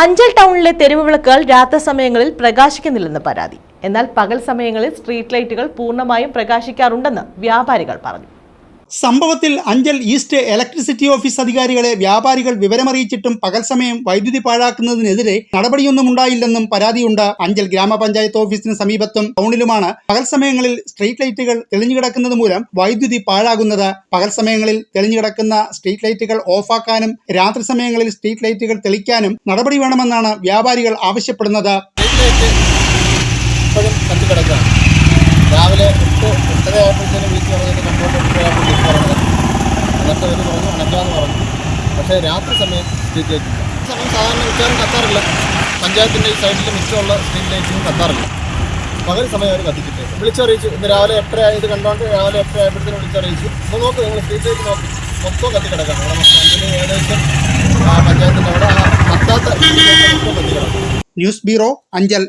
അഞ്ചൽ ടൗണിലെ തെരുവ് വിളക്കുകൾ രാത്രി സമയങ്ങളിൽ പ്രകാശിക്കുന്നില്ലെന്ന് പരാതി. എന്നാൽ പകൽ സമയങ്ങളിൽ സ്ട്രീറ്റ് ലൈറ്റുകൾ പൂർണമായും പ്രകാശിക്കാറുണ്ടെന്ന് വ്യാപാരികൾ പറഞ്ഞു. സംഭവത്തിൽ അഞ്ചൽ ഈസ്റ്റ് ഇലക്ട്രിസിറ്റി ഓഫീസ് അധികാരികളെ വ്യാപാരികൾ വിവരമറിയിച്ചിട്ടും പകൽ സമയം വൈദ്യുതി പാഴാക്കുന്നതിനെതിരെ നടപടിയൊന്നും ഉണ്ടായില്ലെന്നും പരാതിയുണ്ട്. അഞ്ചൽ ഗ്രാമപഞ്ചായത്ത് ഓഫീസിന് സമീപത്തും ടൗണിലുമാണ്. പകൽ സമയങ്ങളിൽ സ്ട്രീറ്റ് ലൈറ്റുകൾ തെളിഞ്ഞുകിടക്കുന്നത് മൂലം വൈദ്യുതി പാഴാകുന്നത്. പകൽ സമയങ്ങളിൽ തെളിഞ്ഞുകിടക്കുന്ന സ്ട്രീറ്റ് ലൈറ്റുകൾ ഓഫാക്കാനും രാത്രി സമയങ്ങളിൽ സ്ട്രീറ്റ് ലൈറ്റുകൾ തെളിക്കാനും നടപടി വേണമെന്നാണ് വ്യാപാരികൾ ആവശ്യപ്പെടുന്നത്. രാവിലെ എട്ട് എട്ടര ആയപ്പോഴത്തേനും വിളിച്ച് പറഞ്ഞതിന് കൺട്രോൾ എട്ടരയായപ്പോൾ വിളിച്ച് പറഞ്ഞത് എന്നിട്ട് അവർ പറഞ്ഞു അണയ്ക്കാമെന്ന് പറഞ്ഞു പക്ഷേ രാത്രി സമയം സ്ട്രീറ്റ് ലൈറ്റ് ഇല്ല സമയം സാധാരണ മിക്കവാറും കത്താറില്ല. പഞ്ചായത്തിന്റെ ഈ സൈഡിൽ മിച്ചമുള്ള സ്ട്രീറ്റ് ലൈറ്റിനും കത്താറില്ല. പകൽ സമയം അവർ കത്തിച്ചിട്ട്. വിളിച്ചറിയിച്ചു. ഇന്ന് രാവിലെ എട്ടര ആയത് കണ്ടോണ്ട് രാവിലെ എട്ടര ആയപ്പോഴത്തേനും വിളിച്ചറിയിച്ചു. അപ്പോൾ നോക്ക് നിങ്ങൾ സ്ട്രീറ്റ് ലൈറ്റ് നോക്കി. മൊത്തം കത്തി കിടക്കാം അവിടെ മൊത്തം ഏകദേശം ആ പഞ്ചായത്തിന്റെ അവിടെ ആ കത്താത്ത ന്യൂസ് ബ്യൂറോ അഞ്ചൽ.